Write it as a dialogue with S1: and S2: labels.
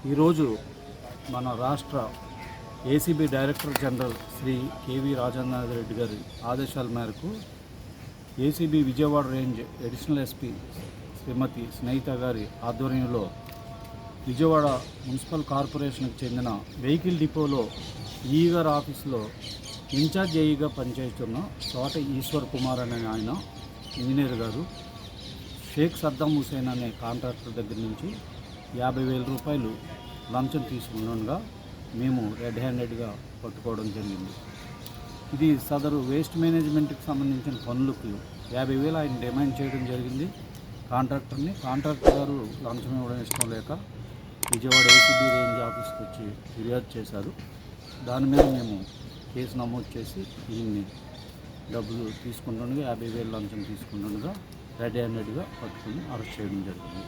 S1: ఈరోజు మన రాష్ట్ర ACB director general Shri KV Rajendranath Reddy గారి ఆదేశాల మేరకు ACB Vijayawada range additional SP Shrimati Snehita గారి ఆధ్వర్యంలో విజయవాడ మున్సిపల్ కార్పొరేషన్కు చెందిన వెహికల్ డిపోలో ఈగర్ ఆఫీస్లో ఆఫీసులో ఇన్ఛార్జ్ ఏఈగా పనిచేస్తున్న తోట ఈశ్వర్ కుమార్ అనే ఆయన ఇంజనీర్ గారు షేక్ సద్దాం హుసేన్ అనే కాంట్రాక్టర్ దగ్గర నుంచి యాభై వేల రూపాయలు లంచం తీసుకున్నగా మేము రెడ్ హ్యాండెడ్గా పట్టుకోవడం జరిగింది. ఇది సదరు వేస్ట్ మేనేజ్మెంట్కి సంబంధించిన పనులకు యాభై వేలు ఆయన డిమాండ్ చేయడం జరిగింది. కాంట్రాక్టర్ని కాంట్రాక్టర్ గారు లంచం ఇవ్వడం ఇష్టం లేక విజయవాడ ఏసీబీ రేంజ్ ఆఫీస్కి వచ్చి ఫిర్యాదు చేశారు. దాని మీద మేము కేసు నమోదు చేసి ఈయన్ని డబ్బులు తీసుకుంటుండగా యాభై వేలు లంచం తీసుకుంటుండగా రెడ్ హ్యాండెడ్గా పట్టుకుని అరెస్ట్ చేయడం జరిగింది.